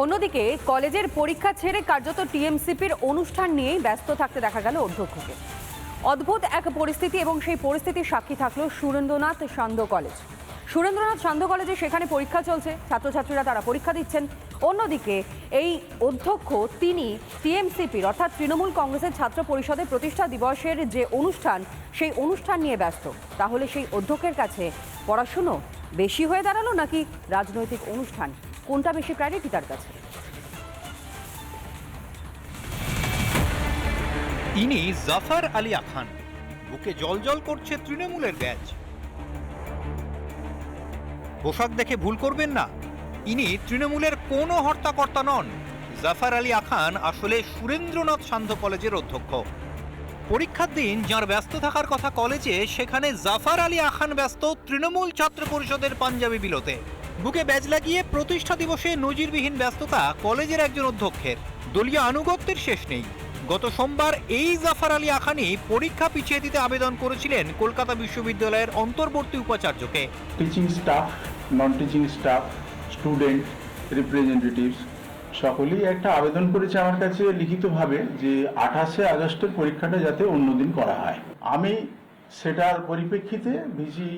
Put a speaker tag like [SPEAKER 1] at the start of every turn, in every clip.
[SPEAKER 1] অন্যদিকে কলেজের পরীক্ষা ছেড়ে কার্যত টিএমসিপির অনুষ্ঠান নিয়েই ব্যস্ত থাকতে দেখা গেল অধ্যক্ষকে। অদ্ভুত এক পরিস্থিতি এবং সেই পরিস্থিতির সাক্ষী থাকল সুরেন্দ্রনাথ সান্ধ্য কলেজ। সুরেন্দ্রনাথ সান্ধ্য কলেজে সেখানে পরীক্ষা চলছে, ছাত্রছাত্রীরা তারা পরীক্ষা দিচ্ছেন। অন্যদিকে এই অধ্যক্ষ তিনি টিএমসিপির অর্থাৎ তৃণমূল কংগ্রেসের ছাত্র পরিষদের প্রতিষ্ঠা দিবসের যে অনুষ্ঠান, সেই অনুষ্ঠান নিয়ে ব্যস্ত। তাহলে সেই অধ্যক্ষের কাছে পড়াশুনো বেশি হয়ে দাঁড়াল নাকি রাজনৈতিক অনুষ্ঠান কোনটা বেশি প্রায়োরিটি তার কাছে?
[SPEAKER 2] ইনি জাফর আলী খান বুকে জলজল করছে তৃণমূলের ব্যাচ পোশাক দেখে ভুল করবেন না। ইনি তৃণমূলের কোনো হর্তাকর্তা নন। জাফর আলী আখান আসলে সুরেন্দ্রনাথ সান্ধ্য কলেজের অধ্যক্ষ। পরীক্ষার দিন যার ব্যস্ত থাকার কথা কলেজে, সেখানে জাফর আলী আখান ব্যস্ত তৃণমূল ছাত্র পরিষদের পাঞ্জাবি বিলোতে। বুকে ব্যাজ লাগিয়ে প্রতিষ্ঠা দিবসে নজিরবিহীন ব্যস্ততা কলেজের একজন অধ্যক্ষের। দলীয় আনুগত্যের শেষ নেই। গত সোমবার এই জাফর আলী আখানি পরীক্ষা পিছিয়ে দিতে আবেদন করেছিলেন কলকাতা বিশ্ববিদ্যালয়ের অন্তর্বর্তী উপাচার্যকে।
[SPEAKER 3] Teaching staff non teaching staff student representatives সকলেই একটা আবেদন করেছে আমার কাছে লিখিতভাবে যে আঠাশে আগস্টের পরীক্ষাটা যাতে অন্যদিন করা হয়। আমি সেটার পরিপ্রেক্ষিতে ভিসি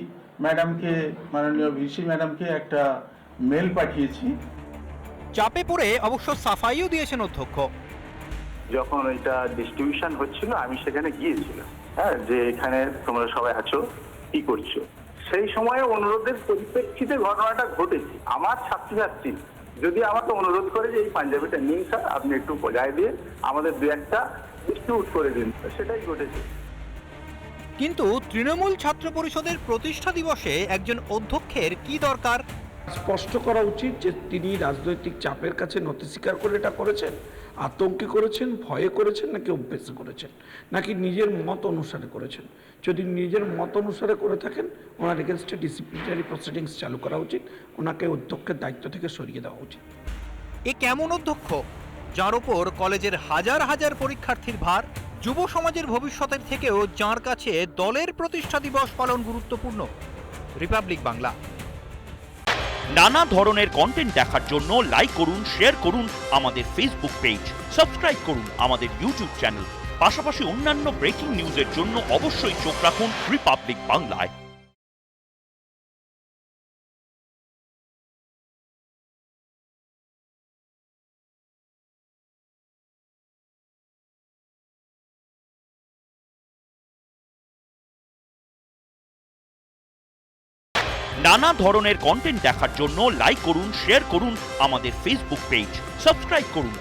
[SPEAKER 3] ম্যাডামকে মাননীয় ভিসি ম্যাডামকে একটা মেল পাঠিয়েছি।
[SPEAKER 2] চাপে পড়ে অবশ্য সাফাইও দিয়েছেন অধ্যক্ষ।
[SPEAKER 4] যখন এটা ডিস্ট্রিবিউশন হচ্ছিল আমি সেখানে গিয়েছিলাম। হ্যাঁ যে এখানে তোমরা সবাই আছো কি করছ? সেই সময়ে অনুরোধের পরিপ্রেক্ষিতে ঘটনাটা ঘটেছে। আমার ছাত্রছাত্রী যদি আমাকে অনুরোধ করে যে এই পাঞ্জাবিটা নিন স্যার আপনি একটু বজায় দিয়ে আমাদের দু একটা ডিস্ট্রিবিউট করে দিন। সেটাই ঘটেছে।
[SPEAKER 2] কিন্তু তৃণমূল ছাত্র পরিষদের প্রতিষ্ঠা দিবসে একজন অধ্যক্ষের কি দরকার?
[SPEAKER 5] স্পষ্ট করা উচিত যে তিনি রাজনৈতিক চাপের কাছে নতি স্বীকার করে এটা করেছেন আতঙ্কে করেছেন ভয়ে করেছেন নাকি অভ্যেসে করেছেন? নাকি নিজের মত অনুসারে করেছেন? যদি নিজের মত অনুসারে করে থাকেন ওনার এগেনস্টে ডিসিপ্লিনারি প্রসিডিংস চালু করা উচিত ওনাকে অধ্যক্ষের দায়িত্ব থেকে সরিয়ে দেওয়া উচিত।
[SPEAKER 2] এ কেমন অধ্যক্ষ? যার ওপর কলেজের হাজার হাজার পরীক্ষার্থীর ভার? যুব সমাজের ভবিষ্যতের থেকেও যাঁর কাছে দলের প্রতিষ্ঠা দিবস পালন গুরুত্বপূর্ণ রিপাবলিক বাংলা
[SPEAKER 6] নানা ধরনের কন্টেন্ট দেখার জন্য লাইক করুন শেয়ার করুন আমাদের ফেসবুক পেজ সাবস্ক্রাইব করুন আমাদের ইউটিউব চ্যানেল পাশাপাশি অন্যান্য ব্রেকিং নিউজের জন্য অবশ্যই চোখ রাখুন রিপাবলিক বাংলায় নানা ধরনের কন্টেন্ট দেখার জন্য লাইক করুন শেয়ার করুন আমাদের ফেসবুক পেজ সাবস্ক্রাইব করুন।